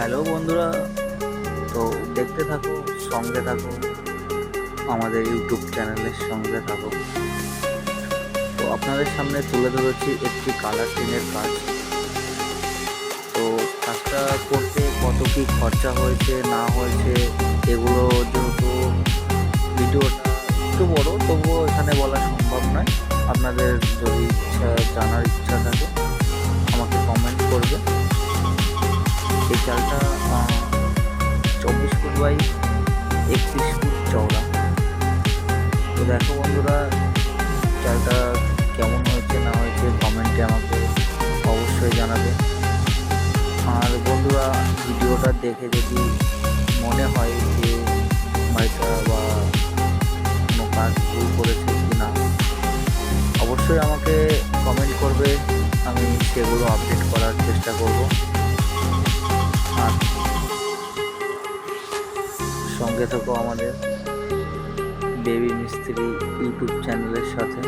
Hello বন্ধুরা, তো দেখতে থাকো, সঙ্গে থাকো, আমাদের ইউটিউব চ্যানেলের সঙ্গে থাকো। তো আপনাদের সামনে তুলে ধরেছি একটি কালার টিনের কাজ। তো কাজটা করতে কত কি খরচা হয়েছে, না হয়েছে, এগুলো যেহেতু ভিডিওটা একটু বড়, তবুও এখানে বলা সম্ভব নয়। আপনাদের যদি ইচ্ছা, জানার ইচ্ছা থাকে, আমাকে কমেন্ট করবে এই চালটা চব্বিশ ফুট বাই একত্রিশ ফুট চওড়া। তো দেখো বন্ধুরা চালটা কেমন হয়েছে, না হয়েছে কমেন্টে আমাকে অবশ্যই জানাবে। আর বন্ধুরা, ভিডিওটা দেখে যদি মনে হয় যে বাড়িটা বা কোনো কাজ ভুল করেছে কি না অবশ্যই আমাকে কমেন্ট করবে। আমি সেগুলো আপডেট করার চেষ্টা করব। সঙ্গে থাকো আমাদের বেবি মিস্ত্রি ইউটিউব চ্যানেলের সাথে।